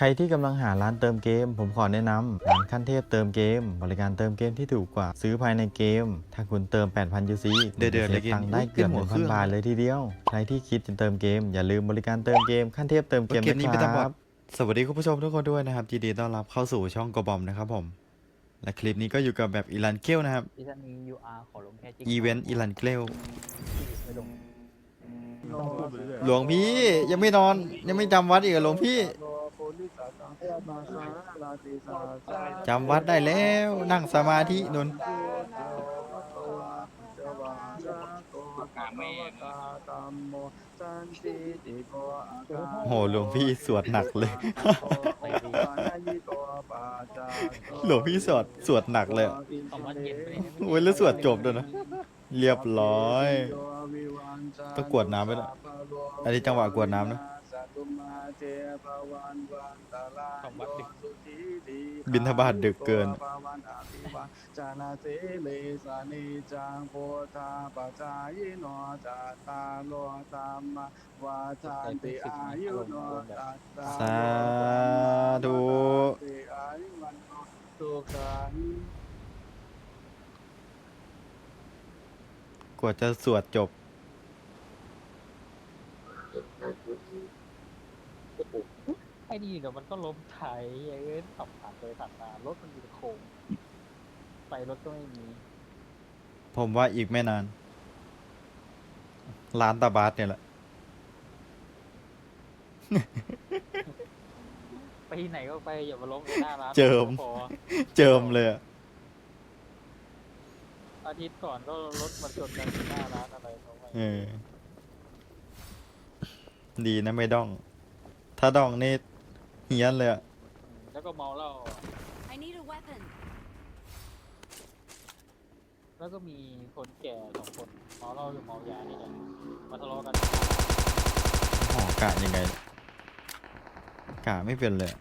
ใครที่กำลังหาร้านเติมเกม ผมขอแนะนำร้านขั้นเทพเติมเกม บริการเติมเกมที่ถูกกว่าซื้อภายในเกม ถ้าคุณเติม 8,000 UC เดือดๆคุณเลจะยเซกิฟนตังค์ได้อุ๊ยเกือบขึ้นหัวเครื่อง1,000บาทเลยทีเดียว ใครที่คิดจะเติมเกม อย่าลืมบริการเติมเกมขั้นเทพเติมเกมเกมนี้นะไม่คต้องบอรักบสวัสดีคุณผู้ชมทุกคนด้วยนะครับยินดีต้อนรับเข้าสู่ช่องกบอมนะครับผม และคลิปนี้ก็อยู่กับแบบอีลันเกลนะครับดิฉันมี UR ขอลงแค่จิ๊กอีเวนต์อีลันเกลไม่ลงหลวงพี่ยังไม่นอนยังไม่จำวัดอีกเหรอหลวงพี่ จำวัดได้แล้วนั่งสมาธินนโหหลวงพี่สวดหนักเลย หลวงพี่สวดสวดหนักเลยโอ้ยแล้วสวดจบด้วยนะ เรียบร้อย ต้องกวดน้ำไหมล่ะอันนี้จังหวะกวดน้ำนะ สองวันดึก บินทบาทดึกเกิน จานาเสเลสานิจังโพธาปจายโนจัตตาโลธรรมวาทานติอายุโนตัสสะสาธุ ติอายุวันโนสุขัง กว่าจะสวดจบ ไอ้นี่เดี๋ยวมันก็ล้มไถเอ้ยขับผ่านไปผ่านมารถมันอยู่ในโค้งไปรถก็ไม่มีผมว่าอีกไม่นานร้านตาบาสเนี่ยแหละ ไปที่ไหนก็ไปอย่ามาล้มในหน้าร้านเจิม พอเจิมเลยอะอาทิตย์ก่อนก็รถมาชนกันที่หน้าร้านอะไรเขาไปเออ ดีนะไม่ด้อง ถ้าด้องนี่ เฮี้ยนเลยอะแล้วก็เมาเหล้า I need a weapon. แล้วก็มีคนแก่สองคนเมาเหล้าหรือเมายานี่แหละมาทะเลาะกันหอกะยังไงเนี่ยกะไม่เป็นเลยอะ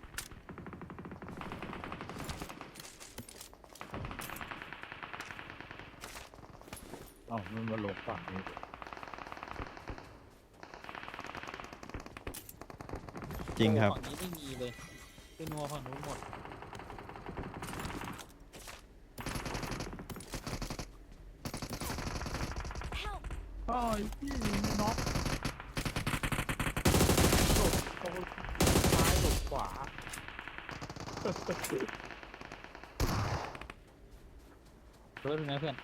เอ้ามันมาลงฝั่งนี้ จริงครับ ฝั่งนี้ไม่มีเลยเป็นนัวฝั่งนู้นหมด Help! โอ้ยพี่น็อกหลบเขาซ้ายหลบขวา เพื่อนเป็นไงเพื่อน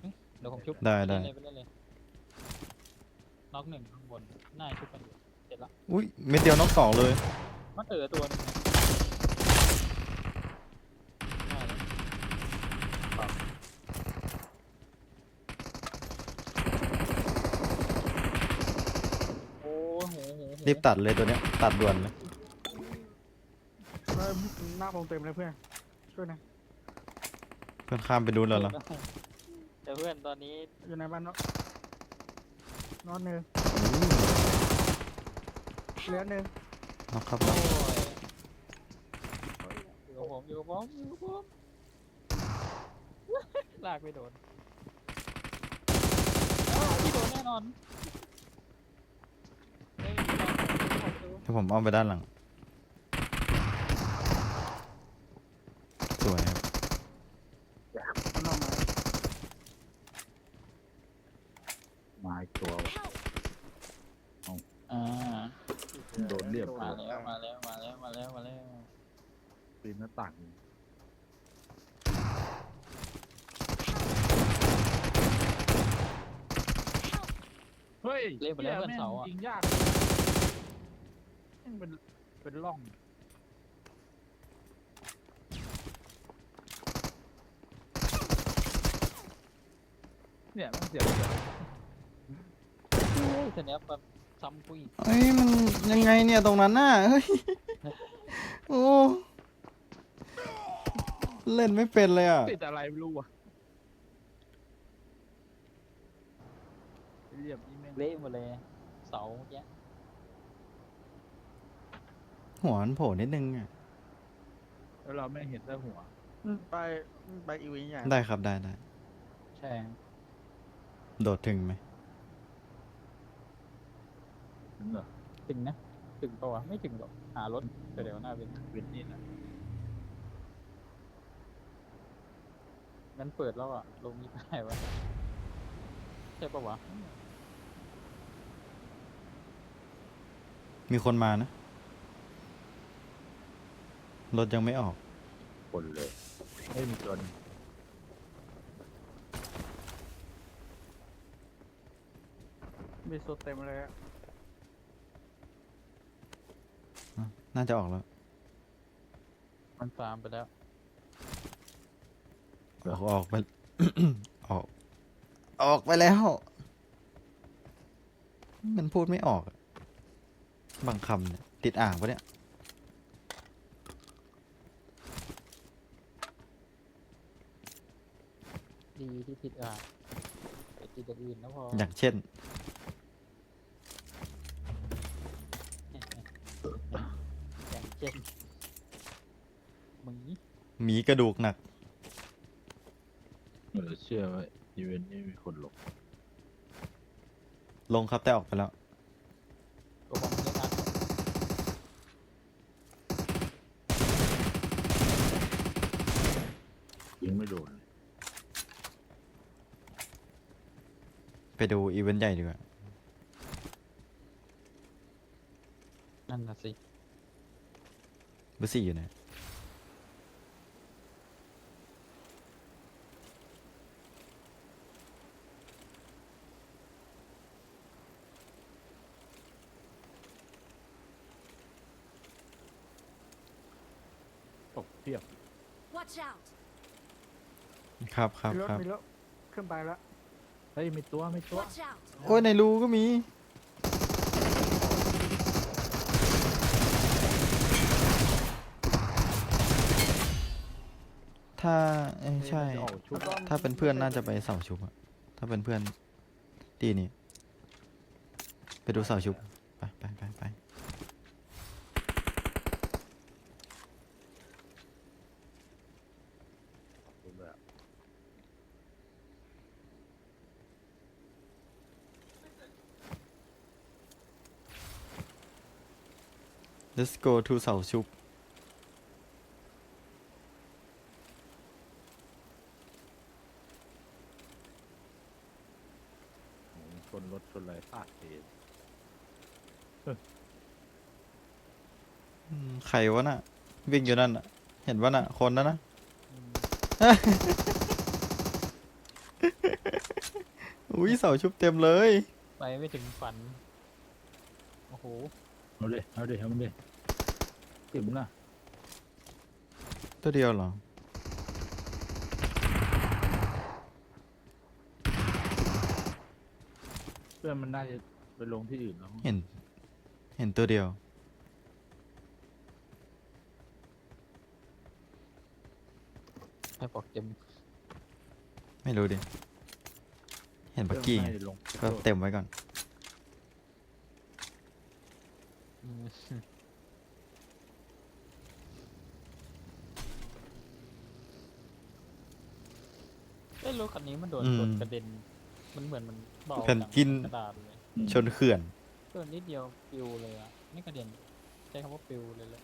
เฮ้ยเดี๋ยวผมชุบได้ได้ ปเล่นเลยไปเล่นเลยน็อกหนึ่งข้างบนหน้าชุบกันอยู่ เสร็จละอุ้ยเม็ดเดียวน็อกสองเลย มันเออตัวหนึงนะได้แล้วโอ้โหโหโหรีบตัดเลยตัวเนี้ย ตัดด่วนเลยเริ่มหน้าผมเต็มเลยเพื่อน ช่วยหนะ เพื่อนข้ามไปดูแล้วเหรอแต่เพื่อนตอนนี้อยู่ในบ้านเนาะนอนเนื้อ เหลือเนื้อน็อกครับโอ้น็อกยอยู่กับผมอยู่กับผมอยู่กับผมลากไม่โดนอ้าวพี่โดนแน่นอนไม่มีทางผมดูถ้าผมอ้อมไปด้านหลัง สวยครับ มันออกมา มาอีกตัวว่ะ Help! อ่า โดนเรียบ มาแล้วมาแล้วมาแล้วมาแล้วมาแล้ว ปีนหน้าต่างเฮ้ยเล่นไปแล้วเพื่อนแม่งเสาอะยิงยากแม่งเป็นเป็นร่อง เนี่ยมันเสียบโอ้ยแต่เนี้ยแบบซ้ำผู้หญิงเอ้ยมันยังไงเนี่ยตรงนั้นน่ะเฮ้ยโอ้ เล่นไม่เป็นเลยอะ ติดอะไรไม่รู้อะเรียบยี่แม่งเละหมดเลยเสาเมื่อกี้หัวมันโผล่นิดนึงอะ แล้วเราไม่เห็นแต่หัว ไปไปอีวีใหญ่ได้ครับได้ได้ ใช่โดดถึงไหมเหรอถึงนะถึถึงปะวะไม่ถึงหรอกหารถเดี๋ยวหน้าเป็นเวนนี่นะ งั้นเปิดแล้วอะ ลงนี้ได้วะใช่ปะวะ มีคนมานะ รถยังไม่ออก คนเลยเฮ้ยมีตัวหนึงมีโซเต็มเลยอะน่าจะออกแล้ว มันฟาร์มไปแล้ว ออกออกไป ออก ออกไปแล้ว มันพูดไม่ออกอะบางคำเนี่ยติดอ่างปะเนี่ย ดีที่ติดอะไปติดอย่างอื่นนะพออย่างเช่น อย่างเช่นหมีหมีกระดูกหนักเหลือเชื่อว่าอีเวนต์นี้มีคนหลงลงครับแต่ออกไปแล้ว ตัวของเล่นอัดยิงไม่โดนเลยไปดูอีเวนต์ใหญ่ดีกว่า นั่นน่ะสิเบอร์สี่อยู่ไหน เทียบ Watch out! ครับครับมีรถครับมีรถขึ้นไปแล้วเฮ้ยมีตัวมีตัว Watch out! โอ้ยในรูก็มี ถ้าเอ้ยใช่จะออกชุดถ้าเป็นเพื่อนน่าจะไปเสาชุบอะถ้าเป็นเพื่อนตีนี้ไปดูเสาชุบไปไปไปไป แบบ let's go to เสาชุบโอ้โหชนรถชนอะไรพลาดเองอืมใครวะน่ะ วิ่งอยู่นั่นน่ะ เห็นว่าน่ะ คนนั้นนะอืมอุ้ยเสาชุบเต็มเลย ไปไม่ถึงฝัน โอ้โห เอาดิเอาดิเอามันดิติดมันนะตัวเดียวเหรอ เพื่อนมันน่าจะไปลงที่อื่นแล้วเห็น เห็นตัวเดียว ให้บอกเต็มไม่รู้ดิ เห็นบักกี้เพื่อนไงมันน่าจะลงก็เต็มไว้ก่อน อืม เอ้ยรถคันนี้มันโดนอืมชนกระเด็น มันเหมือนมันเบาแผ่นจากกินกระดาษเลยชนเขื่อน เกินนิดเดียวปิวเลยอะ ไม่กระเด็นใช้คำว่าปิวเลยเลย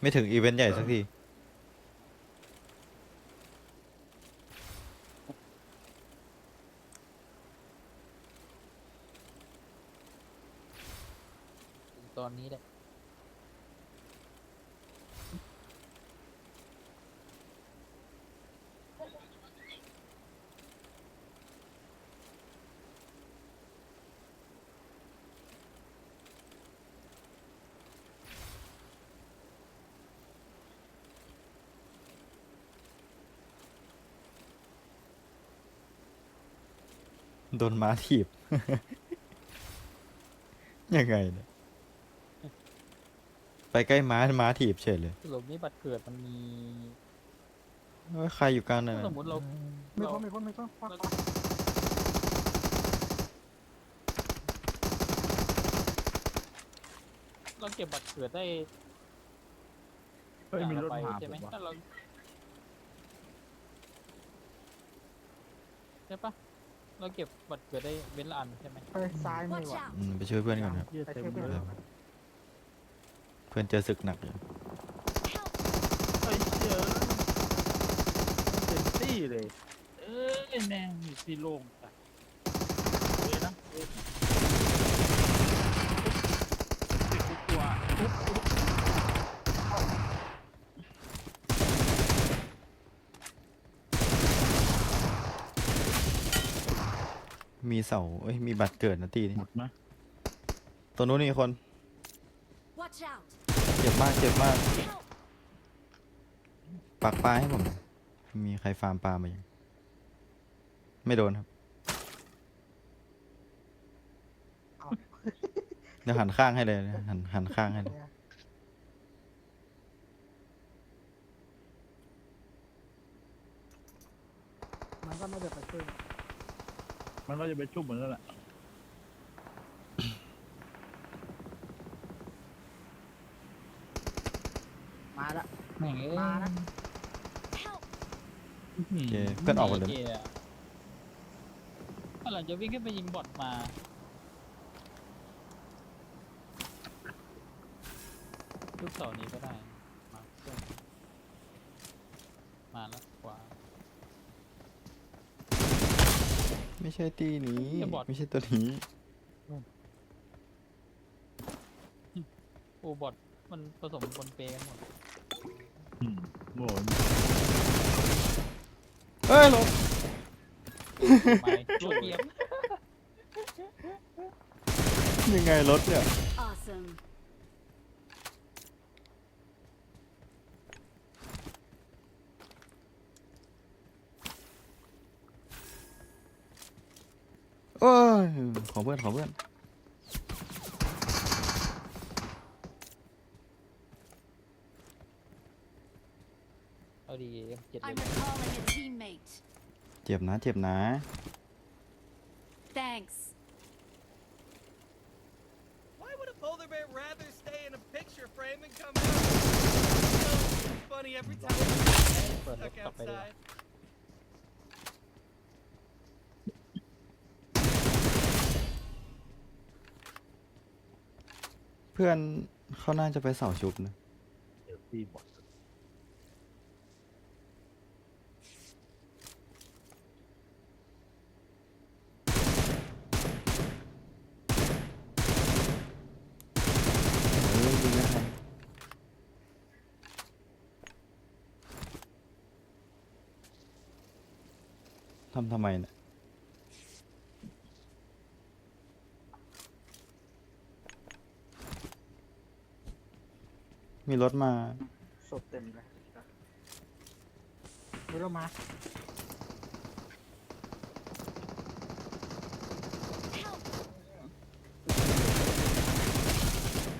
ไม่ถึงอีเวนต์ใหญ่สักที โดนม้าถีบ ยังไงเนี่ย ไปใกล้ม้าม้าถีบเฉยเลยสรุปนี่บัตรเกิดมันมีว่าใครอยู่กลางนั่นสน่ะมมติเรามีเราคนมีคนมีคนควักเราควักเราเก็บบัตรเกิดได้เฮ้ยมีรถอย่างละมาใบใช่ไหมผมว่ะ ถ้าเราใช่ปะ เราเก็บบัตรเกิดได้เว้นละอันใช่ไหมไปซ้ายมือ Watch ว่ะ out! อืมไปช่วยเพื่อนก่อนครับเหี้ยเต็มเลยเพื่อนเจอศึกหนักอยู่ Help! ไอ้เหี้ยเต็มที่เลย เอ้ยแม่งมีที่โล่งจัดเลยนะเอ้ยเด็กกูกลัว มีเสาเอ้ย มีบัตรเกิดนะตีนี่หมดไหมตัวนู้นมีคน Watch out! เจ็บมาก เจ็บมาก Help! ปักปลาให้ผมหน่อยมีใครฟาร์มปลามายังไม่โดนครับ เดี๋ยวหันข้างให้เลยนะหันหันข้างให้เลยมันก็ไม่ได้ไปช่วย มันก็จะไปชุบเหมือนนั่นแหละมาละแม่งเอ้ยมานะ Help! โอเคเพื่อนออกหมดเลยไเกียร์ถ้าหลังจะวิ่งขึ้นไปยิงบอทมา ลูกเสานี้ก็ได้ มาเพื่อนมาแล้วขวา ไม่ใช่ตีนี้อย่าบอด ไม่ใช่ตัวนี้โอ้บอทมันผสมปนเปกันหมดอืมโง่ยเอ้ยหลบไม่ตัวเกียบยังไงรถเนี่ย Awesome! ขอเพื่อนขอเพื่อนเอาดีเจ็ด I'm เลย recalling a teammate. เจ็บนะเจ็บนะ Thanks. Why would a polar bear rather stay in a picture frame and come out? So funny every time I'm เปิดรถ stuck กลับไปดีกว่า outside. เพื่อนเขาน่าจะไปเสาชุบนะเดี๋ยวตีหมดเออยิงไม่ทันทำทำไมเนี่ย มีรถมา ศพเต็มเลยมีรถมา Help!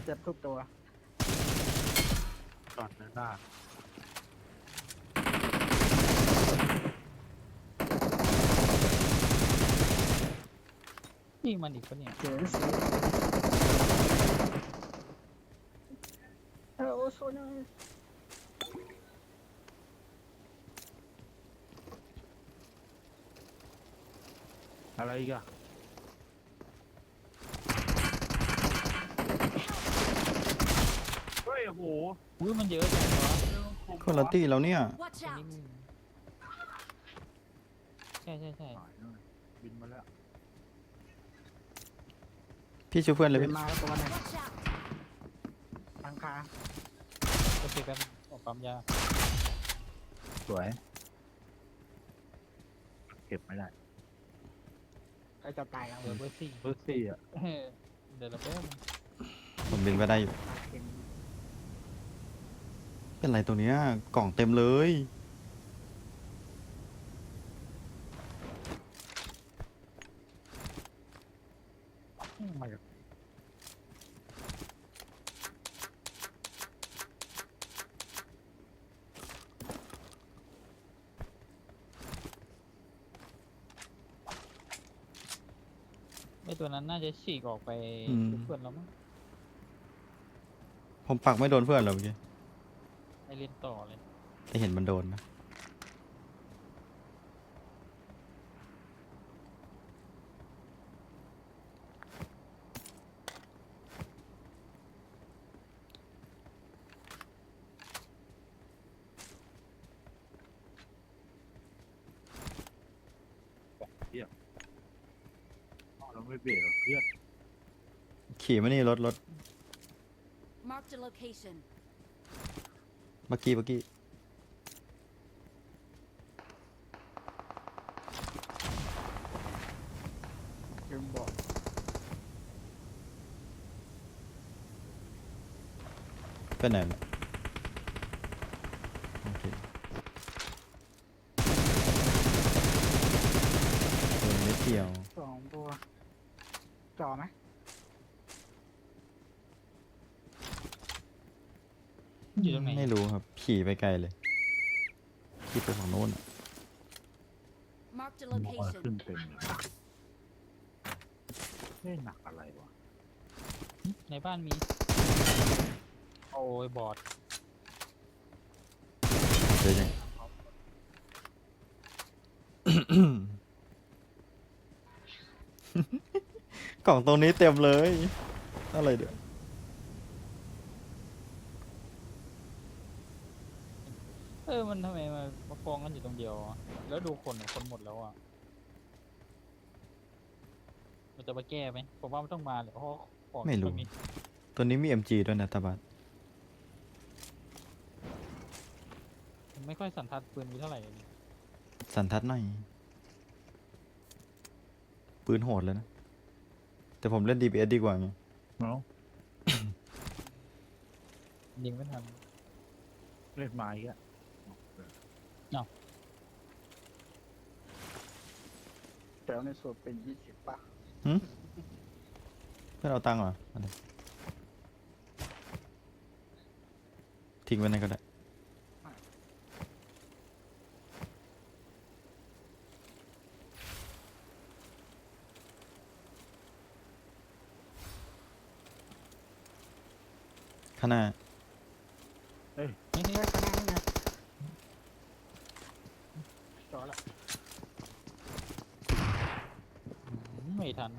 เจ็บทุกตัว ก่อนนะหน้ายิงมันอีกปะเนี่ย เจ๋ง สิเออโอ้โซนยอะไรอีกอะเฮ้ยโอ้โหอุ้ยมันเยอะจังวะคนละตี้แล้วเนี่ย Watch อัน out! นี้มึงใช่ใช่ใช่หายแล้วบินมาแล้วพี่ช่วยเพื่อนเลยเดิพี่นมาแล้วตัวหนึง Watch out! ทางคา โอเคแป๊บออกปั๊มยาสวย เก็บไม่ได้ใครจะตายแล้วเบอร์เบอร์สี่เบอร์สี่อะเออเดี๋ยวเราแป๊บนึงผมบินไปได้อยู่ ตายเก่งเป็นไรตัวเนี้ยกล่องเต็มเลย มาจาก ไอตัว นั้นน่าจะฉีกออกไปอืม เพื่อนแล้วมั้งผมปักไม่โดนเพื่อนเลยเมื่อกี้ไอเล่นต่อเลย แต่เห็นมันโดนนะ ไม่เบรกหรอกเพื่อนขี่มานี่รถรถ Marked a location. เมื่อกี้เมื่อกี้เกมบอกไปไหนล่ะโอเคโดนเม็ดเดียว สองตัวจ่อไหม อยู่ตรงไหนไม่รู้ครับขี่ไปไกลเลยขี่ไปฝั่งโน้นอะ Marked a มองขึ้ location. นเต็มเลยไม่หนักอะไรวะในบ้านมี โอ้ยบอดเจอยัง กล่องตรงนี้เต็มเลย อะไรเดี๋ยว เออ มันทำไมมามา กองกันอยู่ตรงเดียวอะแล้วดูคนอะคนหมดแล้วอะมันจะมาแก้ไหมผมว่ามันต้องมาแหละเพราะของไม่รู้นมีตัวนี้มี MG ด้วยนะตาบัดผมไม่ค่อยสันทัดปืนมีเท่าไหร่เลย สันทัดหน่อย ปืนโหดเลยนะ แต่ผมเล่น DPS ดีกว่าไงเนาะยิงไม่ทันเล่นไม้อะ แถวในส่วนเป็นยี่สิบป่ะเพื่อนเอาตังค์เหรอเอาดิทิ้งไว้นั่นก็ได้ ข้างหน้านี่นี่แค่ขนาดนี้ไงจ่อละ ไม่ ทัน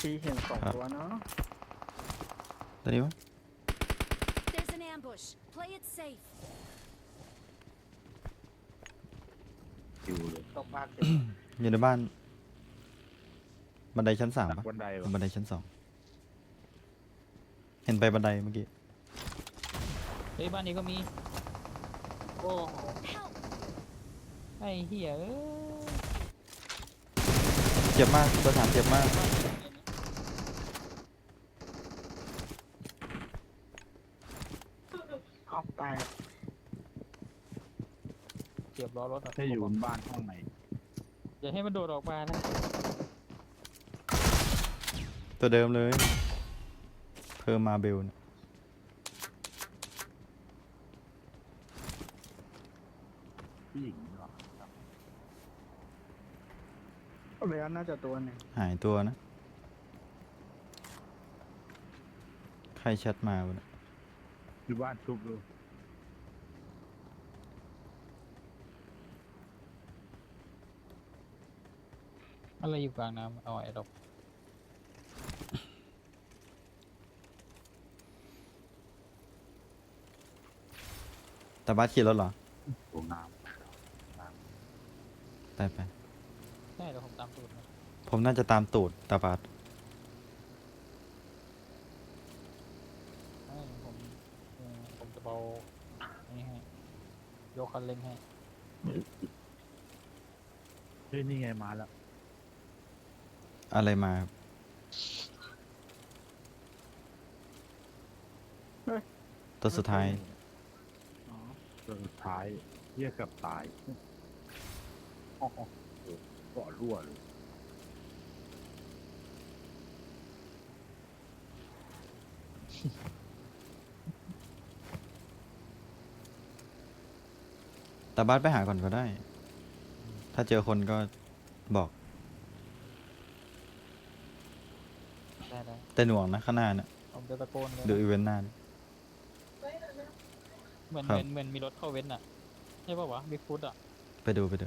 ทีเห็นสองครับ ตัวเนาะตัวนี้วะ There's an ambush. Play it safe. อยู่เลยตกปลาเต็มอยู่ในบ้าน บันไดชั้นสามหนักปะบันไดวะบันไดชั้นสองเห็นไปบันไดเมื่อกี้เฮ้ยบ้านนี้ก็มี โอ้โห Help! ไอ้เหี้ยเอ้ยเจ็บมากตัวสามเจ็บมากเอาตายเก็บล้อรถอะถ้าอยู่บนบ้านห้องไหนอย่าให้มันโดดออกมานะตัวเดิมเลย เพอร์มาเบลนะ ผู้หญิงเหรอ เหลือน่าจะตัวหนึ่งหายตัวนะ ใครแชทมาวะเนี่ยอยู่บ้านทุบดูอะไรอยู่กลางน้ำเอาไอ้ดอกตาบัสขี่รถเหรอโรงน้ไปไป ใช่เดี๋ยวผมตามตูดมาผมน่าจะตามตูดตาบัสให้ผมเออผมจะเบาอันนี้ให้ยกคันเร่งให้ำเฮ้ยนี่ไงมาแล้วอะไรมาครับตัวสุดท้ายอ๋อตัวสุดท้ายเรียกกับตายอ๋อโอ้โห เกาะรั่วเลยตาบัสไปหาก่อนก็ได้ ถ้าเจอคนก็บอก ได้ได้แต่หน่วงนะข้างหน้าเนี่ยผมจะตะโกนเลยดูอีเวนต์หน้าเนี่ย เหมือนครัเหบ มือนเหมือนมีรถเข้าเว้นอะใช่ป่าวะบิ๊กฟุตอะ ไปดูไปดู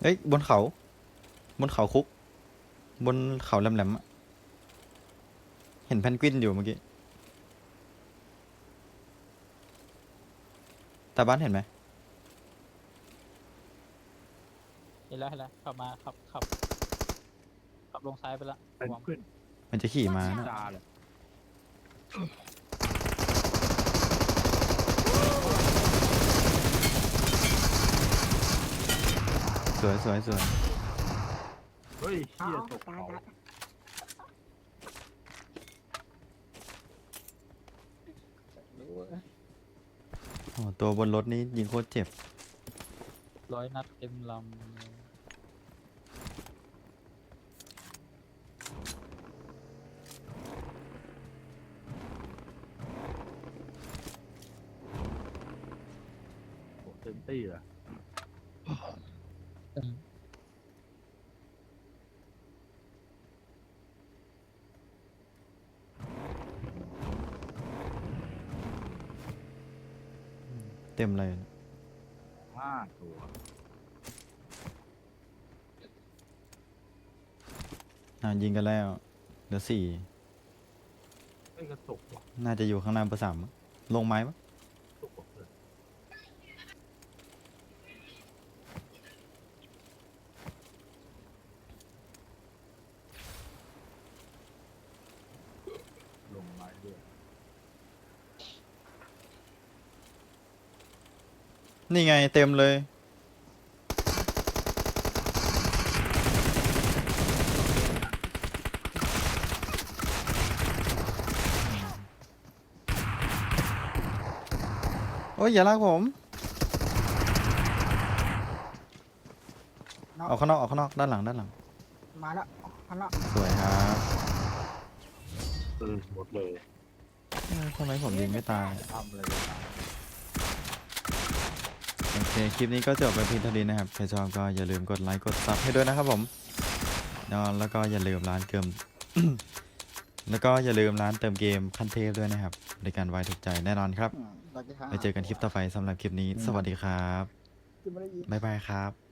เอ้ยบนเขา บนเขาคุก บนเขาแหลมๆอะเห็นแพนกวินอยู่เมื่อกี้ตาบ้านเห็นไหมเห็นแล้วเห็นแล้วขับมาขับขับขับลงซ้ายไปละเป็นระวังเพื่อนมันจะขี่มานะจาเลย สวยสวยสวยเฮ้ยเฮียตกเขาโอ้ตัวบนรถนี้ยิงโคตรเจ็บ ร้อยนัดเต็มลำโอ้เต็มตี้เลย เต็มเลย ห้าตัวอ่ายิงกันแล้ว เหลือสี่เฮ้ยกระตกว่ะ น่าจะอยู่ข้างหน้าเบอร์สามมั้งลงไม้ปะ ตกว่ะเพื่อนลงไม้ด้วย นี่ไงเต็มเลย โอ้ยอย่าลากผม ออกข้างนอกออกข้างนอกด้านหลังด้านหลัง มาแล้วมาแล้วสวยครับเออหมดเลยเอ้ยทำไมผมยิงไม่ตาย ทำอะไรไม่ได้ โอเค คลิปนี้ก็จบไปเพียงเท่านี้นะครับ ใครชอบก็อย่าลืมกดไลค์กดซับให้ด้วยนะครับผมแล้วแล้วก็อย่าลืมร้านเกมแล้วก็อย่าลืมร้านเติมเกมขั้นเทพด้วยนะครับบริการไวถูกใจแน่นอนครับอืมเราจะหาไปเจอกันคลิปต่อไปสำหรับคลิปนี้ สวัสดีครับจะไม่ได้ยินบ๊ายบายครับ